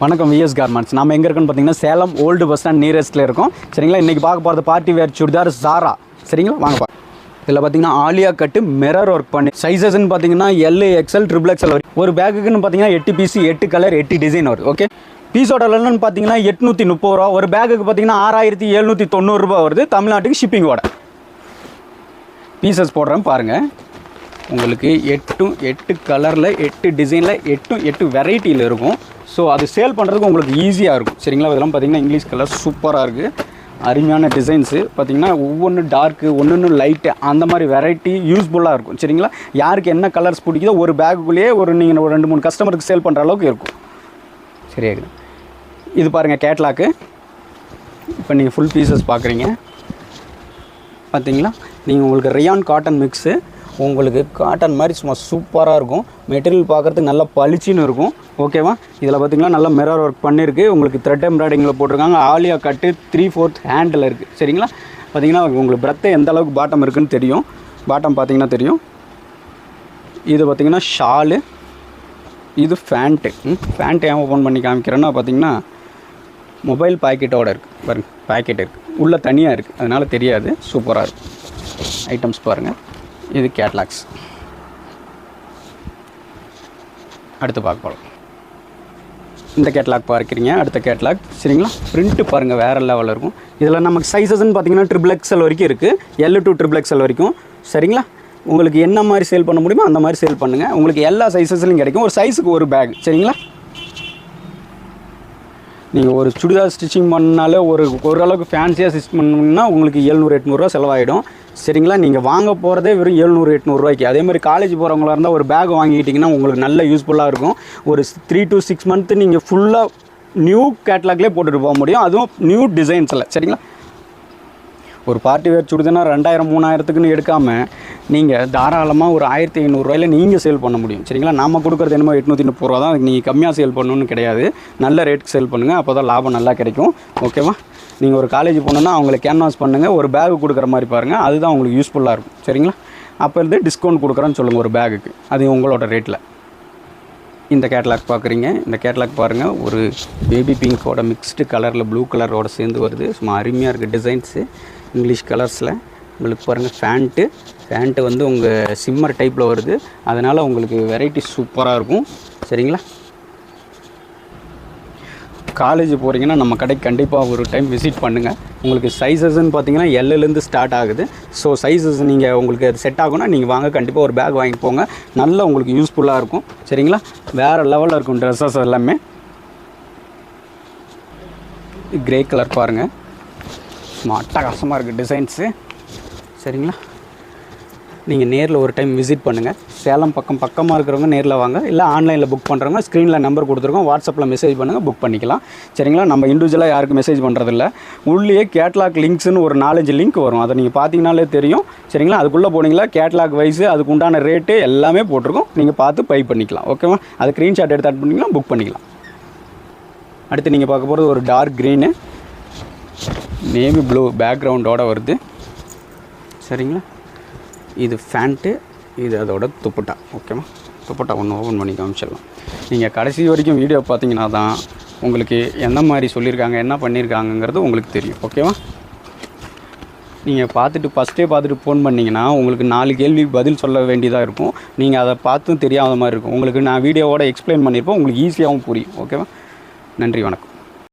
வணக்கம் vs garments நம்ம எங்கே இருக்குன்னு பார்த்தீங்கன்னா சேலம் ஓல்டு பஸ் ஸ்டாண்ட் நியரஸ்ட்டில் இருக்கும். சரிங்களா? இன்றைக்கி பார்க்க போகிறது பார்ட்டி வேர் சுடிதார் சாரா சரிங்களா? வாங்க பா இதில் பார்த்தீங்கன்னா ஆலியா கட்டு மிரர் ஒர்க் பண்ணி சைஸஸ்ன்னு பார்த்தீங்கன்னா எல் எக்ஸ்எல் ட்ரிபிள் எக்ஸ்எல் வரும். ஒரு பேக்குக்குன்னு பார்த்தீங்கன்னா எட்டு பீஸ் எட்டு கலர் எட்டு டிசைன் வரும். ஓகே பீஸோட லென்னு பார்த்தீங்கன்னா எட்நூற்றி முப்பது ரூபா. ஒரு பேக்குக்கு பார்த்தீங்கன்னா ஆறாயிரத்தி எழுநூற்றி தொண்ணூறுரூபா வருது. தமிழ்நாட்டுக்கு ஷிப்பிங்கோட பீசஸ் போடுறேன் பாருங்கள் உங்களுக்கு எட்டும் எட்டு கலரில் எட்டு டிசைனில் எட்டும் எட்டு வெரைட்டியில் இருக்கும். ஸோ அது சேல் பண்ணுறதுக்கு உங்களுக்கு ஈஸியாக இருக்கும். சரிங்களா? இதெல்லாம் பார்த்தீங்கன்னா இங்கிலீஷ் கலர் சூப்பராக இருக்குது அருமையான டிசைன்ஸு பார்த்தீங்கன்னா ஒவ்வொன்று டார்க்கு ஒன்று லைட்டு அந்த மாதிரி வெரைட்டி யூஸ்ஃபுல்லாக இருக்கும். சரிங்களா? யாருக்கு என்ன கலர்ஸ் பிடிக்குதோ ஒரு பேக்குள்ளேயே ஒரு நீங்கள் ஒரு ரெண்டு மூணு கஸ்டமருக்கு சேல் பண்ணுற அளவுக்கு இருக்கும். சரியா இது பாருங்கள் கேட்லாக்கு இப்போ நீங்கள் ஃபுல் பீசஸ் பார்க்குறீங்க பார்த்தீங்களா நீங்கள் உங்களுக்கு ரியான் காட்டன் மிக்ஸு உங்களுக்கு காட்டன் மாதிரி சும்மா சூப்பராக இருக்கும். மெட்டீரியல் பார்க்குறதுக்கு நல்லா பளிச்சின்னு இருக்கும். ஓகேவா இதில் பார்த்தீங்கன்னா நல்லா மிரர் ஒர்க் பண்ணியிருக்கு உங்களுக்கு த்ரெட் எம்ப்ராய்டிங்கில் போட்டிருக்காங்க. Alia cut three fourth handle இருக்குது சரிங்களா? பார்த்தீங்கன்னா உங்களுக்கு பிரத்தை எந்த அளவுக்கு பாட்டம் இருக்குன்னு தெரியும். பாட்டம் பார்த்தீங்கன்னா தெரியும். இது பார்த்தீங்கன்னா ஷாலு இது ஃபேண்ட்டு ஃபேண்ட்டு ஏன் ஓப்பன் பண்ணி காமிக்கிறேன்னா பார்த்தீங்கன்னா மொபைல் பாக்கெட்டோட இருக்குது பாருங்கள் பாக்கெட் இருக்குது உள்ளே தனியாக இருக்குது அதனால் தெரியாது. சூப்பராக இருக்குது ஐட்டம்ஸ் பாருங்கள் இது கேட்லாக்ஸ். அடுத்து பார்க்க போகலாம் இந்த கேட்லாக் பார்க்குறீங்க அடுத்த கேட்லாக். சரிங்களா? பிரிண்ட்டு பாருங்கள் வேறு லெவலில் இருக்கும். இதில் நமக்கு சைஸஸ்ன்னு பார்த்தீங்கன்னா ட்ரிபிள் எக்ஸல் வரைக்கும் இருக்குது எல் டு ட்ரிபிள் எக்ஸல் வரைக்கும். சரிங்களா? உங்களுக்கு என்ன மாதிரி சேல் பண்ண முடியுமோ அந்த மாதிரி சேல் பண்ணுங்கள் உங்களுக்கு எல்லா சைஸஸ்லையும் கிடைக்கும். ஒரு சைஸுக்கு ஒரு பேக் சரிங்களா? நீங்கள் ஒரு சுடிதார் ஸ்டிச்சிங் பண்ணாலே ஒரு ஓரளவுக்கு ஃபேன்சியாக ஸ்டிச் பண்ணணும்னா உங்களுக்கு எழுநூறு எட்நூறுரூவா செலவாயிடும். சரிங்களா? நீங்கள் வாங்க போகிறதே வெறும் எழுநூறு எட்நூறுரூவாய்க்கு அதே மாதிரி காலேஜ் போகிறவங்களா இருந்தால் ஒரு பேக் வாங்கிக்கிட்டிங்கன்னா உங்களுக்கு நல்ல யூஸ்ஃபுல்லாக இருக்கும். ஒரு த்ரீ டு சிக்ஸ் மந்த்து நீங்கள் ஃபுல்லாக நியூ கேட்லாக்லேயே போட்டுட்டு போக முடியும். அதுவும் நியூ டிசைன்ஸில் சரிங்களா? ஒரு பார்ட்டி வேர் சுடுதுன்னா ரெண்டாயிரம் மூணாயிரத்துக்குன்னு எடுக்காமல் நீங்கள் தாராளமாக ஒரு ஆயிரத்தி ஐநூறுரூவாயில் நீங்கள் சேல் பண்ண முடியும். சரிங்களா? நம்ம கொடுக்குறது என்னமோ எட்நூற்றி முப்பது ரூபா தான். நீங்கள் கம்மியாக சேல் பண்ணணும்னு கிடையாது. நல்ல ரேட்டுக்கு சேல் பண்ணுங்கள் அப்போ தான் லாபம் நல்லா கிடைக்கும். ஓகேவா நீங்கள் ஒரு காலேஜ் போனோன்னா அவங்களை கேன்வாஸ் பண்ணுங்கள் ஒரு பேக் கொடுக்குற மாதிரி பாருங்கள் அதுதான் உங்களுக்கு யூஸ்ஃபுல்லாக இருக்கும். சரிங்களா? அப்போ இருந்து டிஸ்கவுண்ட் கொடுக்குறேன்னு சொல்லுங்கள் ஒரு பேகுக்கு அது உங்களோட ரேட்டில் இந்த கேட்லாக் பார்க்குறீங்க. இந்த கேட்லாக் பாருங்கள் ஒரு பேபி பிங்கோட மிக்ஸ்டு கலரில் ப்ளூ கலரோட சேர்ந்து வருது. சும்மா அருமையாக இருக்குது டிசைன்ஸு இங்கிலீஷ் கலர்ஸில். உங்களுக்கு பாருங்கள் ஃபேண்ட்டு ஃபேண்ட்டு வந்து உங்கள் சிம்மர் டைப்பில் வருது. அதனால் உங்களுக்கு வெரைட்டி சூப்பராக இருக்கும். சரிங்களா? காலேஜ் போகிறீங்கன்னா நம்ம கடைக்கு கண்டிப்பாக ஒரு டைம் விசிட் பண்ணுங்கள் உங்களுக்கு சைஸஸ்ன்னு பார்த்தீங்கன்னா எல்லுலேருந்து ஸ்டார்ட் ஆகுது. ஸோ சைஸஸ் நீங்கள் உங்களுக்கு அது செட் ஆகும்னா நீங்கள் வாங்க கண்டிப்பாக ஒரு பேக் வாங்கி போங்க. நல்லா உங்களுக்கு யூஸ்ஃபுல்லாக இருக்கும். சரிங்களா? வேறு லெவலில் இருக்கும் ட்ரெஸ்ஸஸ் எல்லாமே. கிரே கலர் பாருங்கள் சும்மா அட்டகாசமாக இருக்குது டிசைன்ஸு சரிங்களா? நீங்கள் நேரில் ஒரு டைம் விசிட் பண்ணுங்கள் சேலம் பக்கம் பக்கமாக இருக்கிறவங்க நேரில் வாங்க. இல்லை ஆன்லைனில் புக் பண்ணுறவங்க ஸ்க்ரீனில் நம்பர் கொடுத்துருக்கோம். வாட்ஸ்அப்பில் மெசேஜ் பண்ணுங்கள் புக் பண்ணிக்கலாம். சரிங்களா? நம்ம இண்டிவிஜுவலாக யாருக்கும் மெசேஜ் பண்ணுறதில்ல உள்ளே கேட்லாக் லிங்க்ஸ்னு ஒரு நாலஞ்சு லிங்க் வரும். அதை நீங்கள் பார்த்தீங்கனாலே தெரியும். சரிங்களா? அதுக்குள்ளே போனீங்களா? கேட்லாக் வைஸு அதுக்கு உண்டான ரேட்டு எல்லாமே போட்டிருக்கோம். நீங்கள் பார்த்து பை பண்ணிக்கலாம். ஓகேவா அது ஸ்க்ரீன்ஷாட் எடுத்து ஆட் பண்ணிக்கலாம் புக் பண்ணிக்கலாம். அடுத்து நீங்கள் பார்க்க போகிறது ஒரு டார்க் க்ரீனு நேவி ப்ளூ பேக்ரவுண்டோட வருது. சரிங்களா? இது ஃபேண்ட்டு இது அதோட துப்பட்டா. ஓகேவா? துப்பட்டா ஒன்று ஓப்பன் பண்ணி காமிச்சிடலாம். நீங்கள் கடைசி வரைக்கும் வீடியோ பார்த்தீங்கன்னா தான் உங்களுக்கு எந்த மாதிரி சொல்லியிருக்காங்க என்ன பண்ணியிருக்காங்கங்கிறது உங்களுக்கு தெரியும். ஓகேவா? நீங்கள் பார்த்துட்டு ஃபஸ்ட்டே பார்த்துட்டு ஃபோன் பண்ணிங்கன்னா உங்களுக்கு நாலு கேள்வி பதில் சொல்ல வேண்டியதாக இருக்கும். நீங்கள் அதை பார்த்தும் தெரியாத மாதிரி இருக்கும். உங்களுக்கு நான் வீடியோவோட எக்ஸ்பிளைன் பண்ணியிருப்போம் உங்களுக்கு ஈஸியாகவும் புரியும். ஓகேவா? நன்றி வணக்கம்.